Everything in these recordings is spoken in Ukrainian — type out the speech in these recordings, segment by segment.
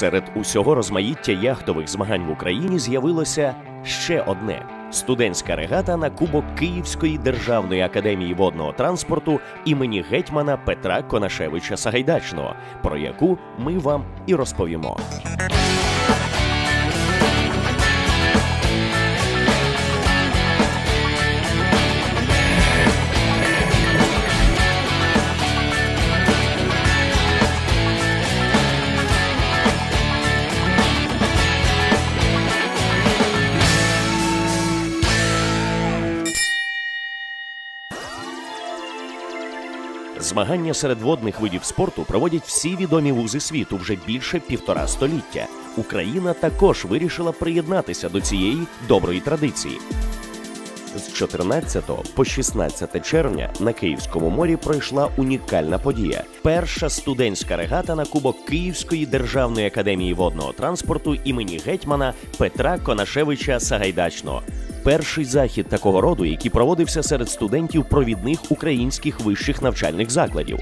Серед усього розмаїття яхтових змагань в Україні з'явилося ще одне студентська регата на кубок Київської державної академії водного транспорту імені гетьмана Петра Конашевича Сагайдачного, про яку ми вам і розповімо. Змагання серед водних видів спорту проводять всі відомі вузи світу вже більше півтора століття. Україна також вирішила приєднатися до цієї доброї традиції. З 14 по 16 червня на Київському морі пройшла унікальна подія: перша студентська регата на кубок Київської державної академії водного транспорту імені гетьмана Петра Конашевича Сагайдачного. Перший захід такого роду, який проводився серед студентів провідних українських вищих навчальних закладів.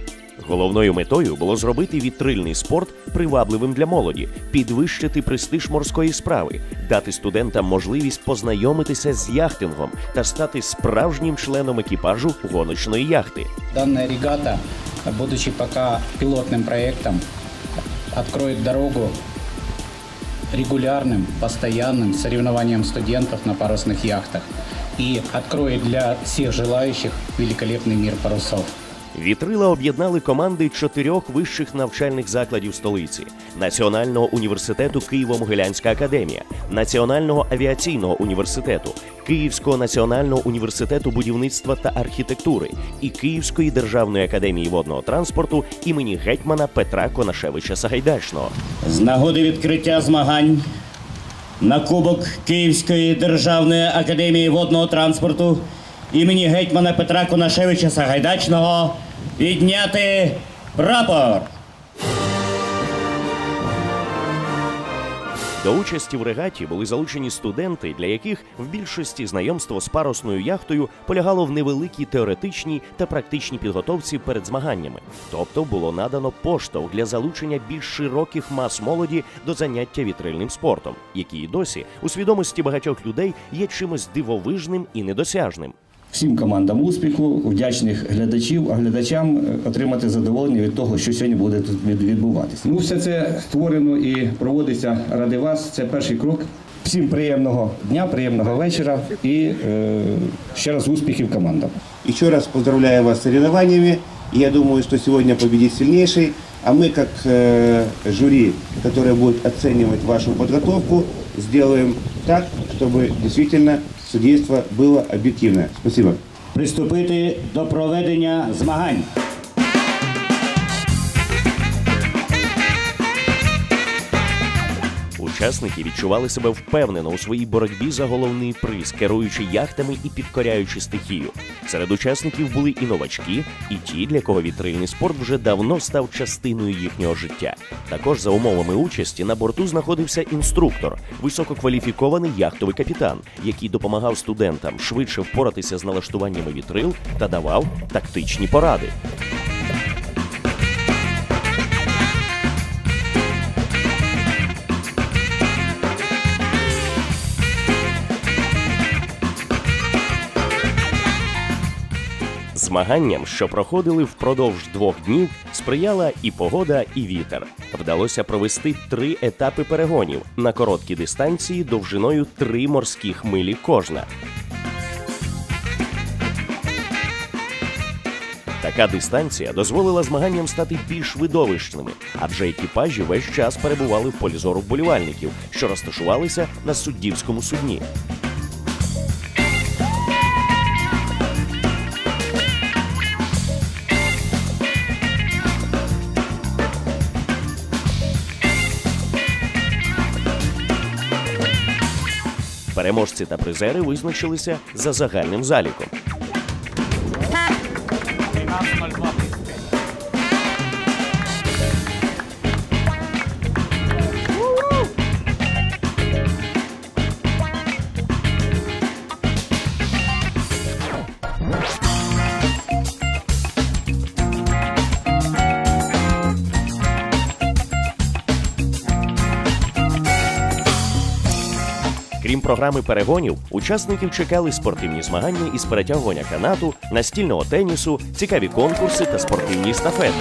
Головною метою було зробити вітрильний спорт привабливим для молоді, підвищити престиж морської справи, дати студентам можливість познайомитися з яхтингом та стати справжнім членом екіпажу гоночної яхти. Данная регата, будучи пока пилотным проектом, откроет дорогу регулярным, постоянным соревнованиям студентов на парусных яхтах и откроет для всех желающих великолепный мир парусов. Вітрила об'єднали команди чотирьох вищих навчальних закладів столиці: Національного університету Києво-Могилянська академія, Національного авіаційного університету, Київського національного університету будівництва та архітектури і Київської державної академії водного транспорту імені гетьмана Петра Конашевича Сагайдачного. З нагоди відкриття змагань на Кубок Київської державної академії водного транспорту імені гетьмана Петра Конашевича Сагайдачного підняти прапор. До участі в регаті були залучені студенти, для яких в більшості знайомство з парусною яхтою полягало в невеликій теоретичній та практичній підготовці перед змаганнями. Тобто було надано поштовх для залучення більш широких мас молоді до заняття вітрильним спортом, який і досі у свідомості багатьох людей є чимось дивовижним і недосяжним Всім командам успіху, вдячних глядачів, а глядачам е, отримати задоволення від того, що сьогодні буде тут від- відбуватися. Ну, все це створено і проводиться ради вас. Це перший крок. Всім приємного дня, приємного вечора і е, ще раз успіхів командам. Еще раз поздравляю вас с соревнованиями. Я думаю, что сегодня победит сильнейший. А мы, как э, жюри, которое будет оценивать вашу подготовку, сделаем так, чтобы действительно судейство было объективное. Спасибо. Приступити до проведення змагань. Учасники відчували себе впевнено у своїй боротьбі за головний приз, керуючи яхтами і підкоряючи стихію. Серед учасників були і новачки, і ті, для кого вітрильний спорт вже давно став частиною їхнього життя. Також за умовами участі на борту знаходився інструктор, висококваліфікований яхтовий капітан, який допомагав студентам швидше впоратися з налаштуваннями вітрил та давав тактичні поради. Змаганням, що проходили впродовж двох днів, сприяла і погода, і вітер. Вдалося провести три етапи перегонів на короткі дистанції довжиною три морських милі кожна. Така дистанція дозволила змаганням стати більш видовищними, адже екіпажі весь час перебували в полі зору вболівальників, що розташувалися на суддівському судні. Переможці та призери визначилися за загальним заліком. Крім програми перегонів, учасників чекали спортивні змагання із перетягування канату, настільного тенісу, цікаві конкурси та спортивні естафети.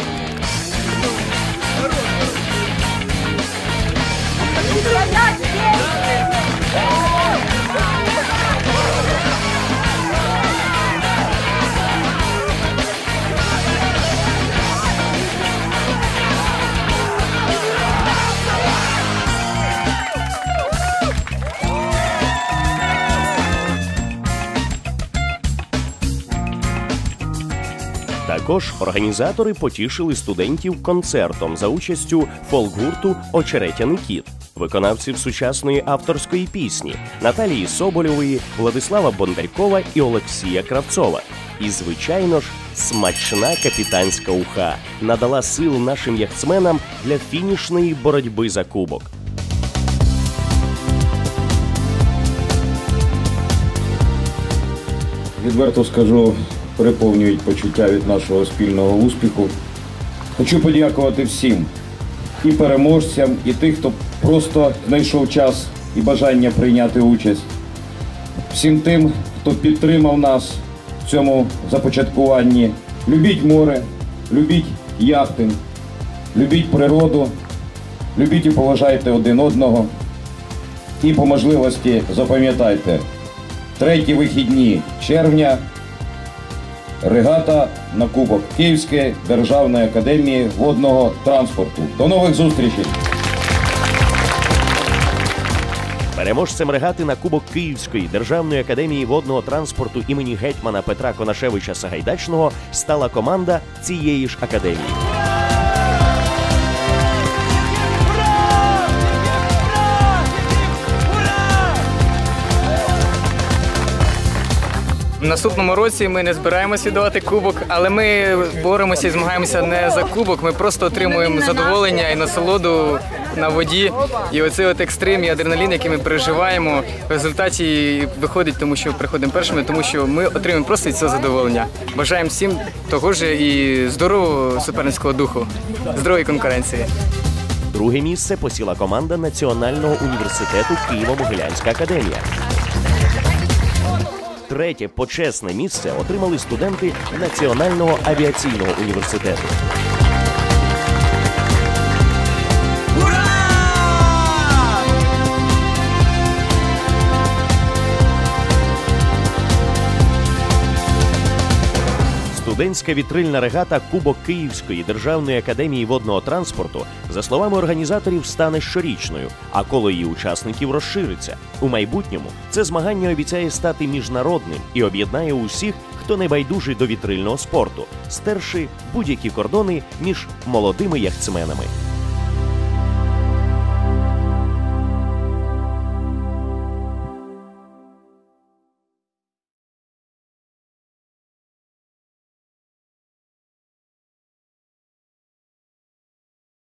Також організатори потішили студентів концертом за участю фолк-гурту Очеретяний кіт, виконавців сучасної авторської пісні Наталії Соболєвої, Владислава Бондарькова і Олексія Кравцова. І, звичайно ж, смачна капітанська уха надала сил нашим яхтсменам для фінішної боротьби за кубок. Відверто скажу, переповнюють почуття від нашого спільного успіху. Хочу подякувати всім і переможцям, і тих, хто просто знайшов час і бажання прийняти участь. Всім тим, хто підтримав нас в цьому започаткуванні. Любіть море, любіть яхтинг, любіть природу, любіть і поважайте один одного. І по можливості запам'ятайте, треті вихідні червня регата на Кубок Київської державної академії водного транспорту. До нових зустрічей! Переможцем регати на Кубок Київської державної академії водного транспорту імені гетьмана Петра Конашевича Сагайдачного стала команда цієї ж академії. В наступному році ми не збираємося віддавати кубок, але ми боремося і змагаємося не за кубок. Ми просто отримуємо задоволення і насолоду на воді. І оцей от екстрим і адреналін, який ми переживаємо, в результаті виходить, тому що приходимо першими, тому що ми отримуємо просто від задоволення. Бажаємо всім того ж і здорового суперницького духу, здорової конкуренції. Друге місце посіла команда Національного університету Києво-Могилянська академія. Третє почесне місце отримали студенти Національного авіаційного університету. Студентська вітрильна регата Кубок Київської державної академії водного транспорту, за словами організаторів, стане щорічною, а коло її учасників розшириться. У майбутньому це змагання обіцяє стати міжнародним і об'єднає усіх, хто не байдужий до вітрильного спорту, стерши будь-які кордони між молодими яхтсменами.